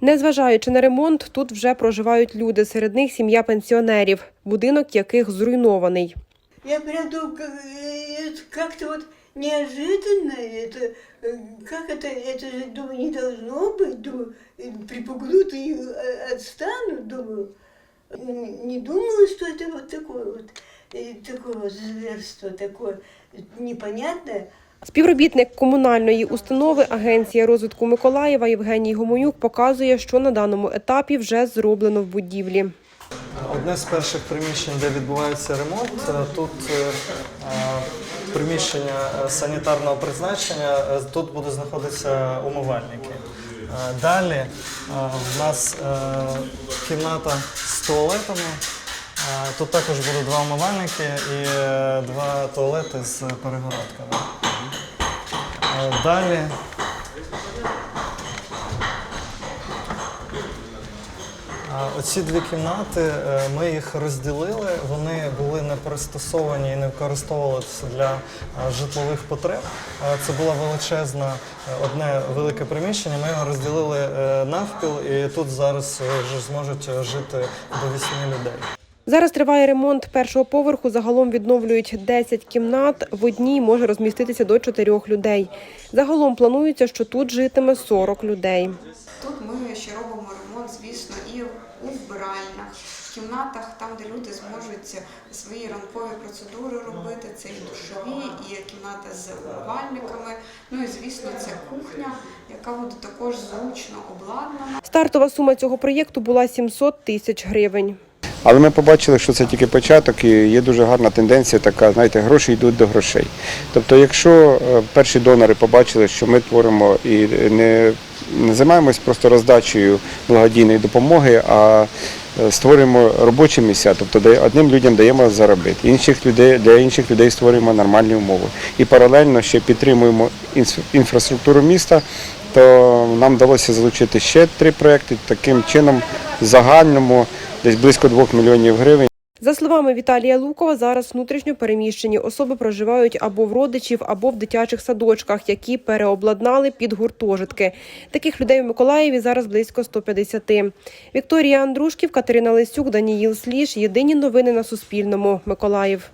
Незважаючи на ремонт, тут вже проживають люди. Серед них сім'я пенсіонерів, будинок яких зруйнований. Я приду как- э, это как-то вот неожиданно, это, э, как это, это же, думаю, не должно быть, думаю, э, припугнут и э, отстанут, думаю. М, Не думала, что это вот такое вот, э, такое вот зверство, такое непонятное. Співробітник комунальної установи Агенція розвитку Миколаєва Євгеній Гомонюк показує, що на даному етапі вже зроблено в будівлі. Одне з перших приміщень, де відбувається ремонт, е, тут е, е, приміщення санітарного призначення, тут будуть знаходитися умивальники. Далі в нас кімната з туалетами. Тут також будуть два умивальники і два туалети з перегородками. Далі Оці дві кімнати е, ми їх розділили. Вони були не пристосовані і не використовувалися для е, житлових потреб. Е, Це було величезне одне велике приміщення. Ми його розділили навпіл, і тут зараз вже зможуть жити до вісьми людей. Зараз триває ремонт першого поверху. Загалом відновлюють 10 кімнат. В одній може розміститися до 4 людей. Загалом планується, що тут житиме 40 людей. Тут ми ще робимо ремонт, звісно, і у вбиральнях, в кімнатах, там, де люди зможуть свої ранкові процедури робити. Це і душові, і кімната з умивальниками. Ну і звісно, це кухня, яка буде також зручно обладнана. Стартова сума цього проєкту була 700 тисяч гривень. Але ми побачили, що це тільки початок, і є дуже гарна тенденція, така, знаєте, гроші йдуть до грошей. Тобто, якщо е, перші донори побачили, що ми творимо і не, не займаємось просто роздачею благодійної допомоги, а е, створюємо робочі місця, тобто одним людям даємо заробити, інших людей для інших людей створюємо нормальні умови. І паралельно ще підтримуємо інфраструктуру міста, то нам вдалося залучити ще три проекти. Таким чином, загальному десь близько 2 мільйонів гривень. За словами Віталія Лукова, зараз внутрішньо переміщені особи проживають або в родичів, або в дитячих садочках, які переобладнали під гуртожитки. Таких людей в Миколаєві зараз близько 150. Вікторія Андрушків, Катерина Лисюк, Даніїл Сліж. Єдині новини на Суспільному. Миколаїв.